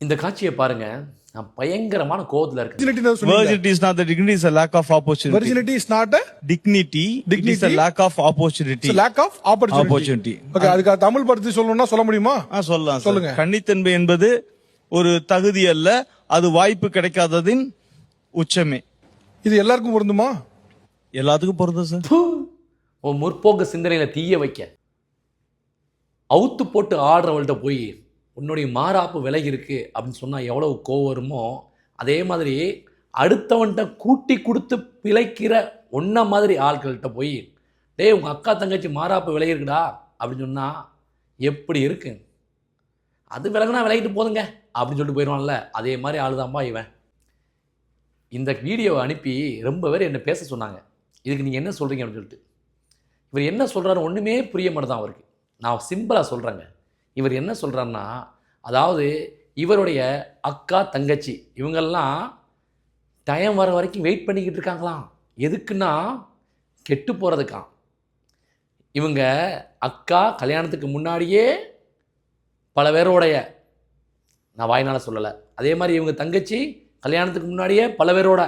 இந்த காட்சியை பாருங்க நான் பயங்கரமான கோவத்துல. Virginity is not the dignity, it's a lack of opportunity. virginity is not a Dignity, it is a Dignity? lack of opportunity. it's a lack of opportunity Opportunity. Okay அதுக்கு தமிழ் படுத்தி சொல்லணும்னா சொல்ல முடியுமா ஆ, சொல்லலாம் சொல்லுங்க. கன்னித்தன்மை என்பது ஒரு தகுதி அல்ல அது வாய்ப்பு கிடைக்காததின் உச்சமே இது எல்லாருக்கும் பொருந்துமா எல்லாத்துக்கும் பொருந்தும் சார் உன் முற்போக்கு சிந்தனையில தீய வைக்க அவுத்து போட்டு ஆடுறவள்கிட்ட போய் உன்னுடைய மாறாப்பு விலை இருக்குது அப்படின்னு சொன்னால் எவ்வளவு கோவம் வருமோ அதே மாதிரி அடுத்தவன்கிட்ட கூட்டி கொடுத்து பிழைக்கிற ஒன்றை மாதிரி ஆட்கள்கிட்ட போய் டேய் உங்கள் அக்கா தங்கச்சி மாறாப்பு விலை இருக்குடா அப்படின்னு சொன்னால் எப்படி இருக்கு? அது விலகுனா விலகிட்டு போதுங்க அப்படின்னு சொல்லிட்டு போயிடுவான்ல. அதே மாதிரி ஆளுதான்பா இவன். இந்த வீடியோவை அனுப்பி ரொம்ப பேர் என்னை பேச சொன்னாங்க. இதுக்கு நீங்கள் என்ன சொல்கிறீங்க அப்படின்னு சொல்லிட்டு. இவர் என்ன சொல்கிறாரு ஒன்றுமே புரிய மாட்டேதான் அவருக்கு. நான் சிம்பிளாக சொல்கிறேங்க இவர் என்ன சொல்கிறாருன்னா அதாவது இவருடைய அக்கா தங்கச்சி இவங்கெல்லாம் டைம் வர வரைக்கும் வெயிட் பண்ணிக்கிட்டு இருக்காங்களாம். எதுக்குன்னா கெட்டு போகிறதுக்காம் இவங்க அக்கா கல்யாணத்துக்கு முன்னாடியே பல பேரோடைய நான் வாயினால் சொல்லலை. அதே மாதிரி இவங்க தங்கச்சி கல்யாணத்துக்கு முன்னாடியே பல பேரோட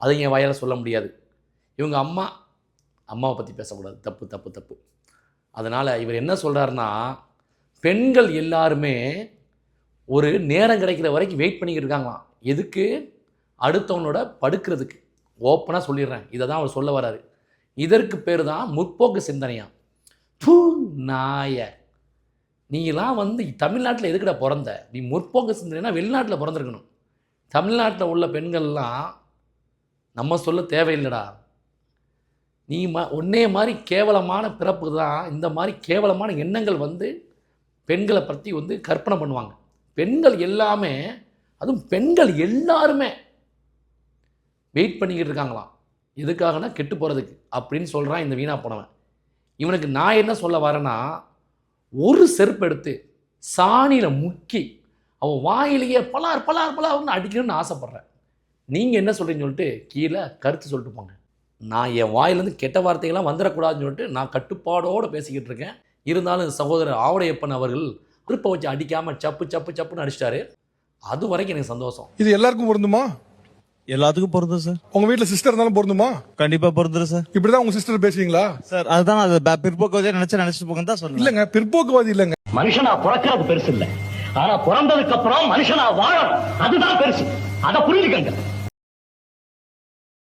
அதை என் வாயால் சொல்ல முடியாது. இவங்க அம்மா அம்மாவை பற்றி பேசக்கூடாது. தப்பு தப்பு தப்பு. அதனால் இவர் என்ன சொல்கிறாருன்னா பெண்கள் எல்லாருமே ஒரு நேரம் கிடைக்கிற வரைக்கும் வெயிட் பண்ணிக்கிட்டு இருக்காங்களாம். எதுக்கு? அடுத்தவனோட படுக்கிறதுக்கு. ஓப்பனாக சொல்லிடுறேன். இதை தான் அவர் சொல்ல வராரு இதற்கு பேர் தான் முற்போக்கு சிந்தனையா பூ நாய. நீலாம் வந்து தமிழ்நாட்டில் எதுக்குடா பிறந்த? நீ முற்போக்கு சிந்தனைனா வெளிநாட்டில் பிறந்திருக்கணும். தமிழ்நாட்டில் உள்ள பெண்கள்லாம் நம்ம சொல்ல தேவையில்லைடா. நீ ம ஒன்னே மாதிரி கேவலமான பிறப்பு தான் இந்த மாதிரி கேவலமான எண்ணங்கள் வந்து பெண்களை பற்றி வந்து கற்பனை பண்ணுவாங்க. பெண்கள் எல்லாமே அதுவும் பெண்கள் எல்லாருமே வெயிட் பண்ணிக்கிட்டு இருக்காங்களாம். எதுக்காகனா கெட்டு போகிறதுக்கு அப்படின்னு சொல்கிறான் இந்த வீணா போனவன். இவனுக்கு நான் என்ன சொல்ல வரேன்னா ஒரு செருப்பு எடுத்து சாணியில் முக்கி அவன் வாயிலேயே பலார் பலார் பலார்னு அடிக்கணும்னு ஆசைப்பட்றேன். நீங்கள் என்ன சொல்கிறீங்கன்னு சொல்லிட்டு கீழே கருத்து சொல்லிட்டு போங்க. நான் என் வாயிலேருந்து கெட்ட வார்த்தைகள்லாம் வந்துடக்கூடாதுன்னு சொல்லிட்டு நான் கட்டுப்பாடோடு பேசிக்கிட்டு இருக்கேன். இருந்தாலும் சகோதரர் ஆவடையப்பன் அவர்கள் குறிப்பை வச்சு அடிக்காமல் சப்பு சப்பு சப்புன்னு அடிச்சிட்டாரு. அது வரைக்கும் எனக்கு சந்தோஷம். இது எல்லாருக்கும் பொருந்துமா? எல்லாத்துக்கும் பொருந்தும் சார் உங்க வீட்ல சிஸ்டர் இருந்தாலும் பொருந்துமா? கண்டிப்பா பொருந்துரும் சார் இப்படிதான் உங்க சிஸ்டர் பேசுவீங்களா சார் அதுதான் அது ப- பிற்போக்கு நினைச்சு நினைச்சிட்டு போங்க தான் சொல்லுங்க இல்லங்க பிற்போக்குவாதி இல்லங்க. மனுஷனா பிறக்கிறது பெருசு இல்ல. ஆனா பிறந்ததுக்கு அப்புறம் மனுஷனா வாழணும். அதுதான் பெருசு. அத புரிஞ்சுக்கங்க.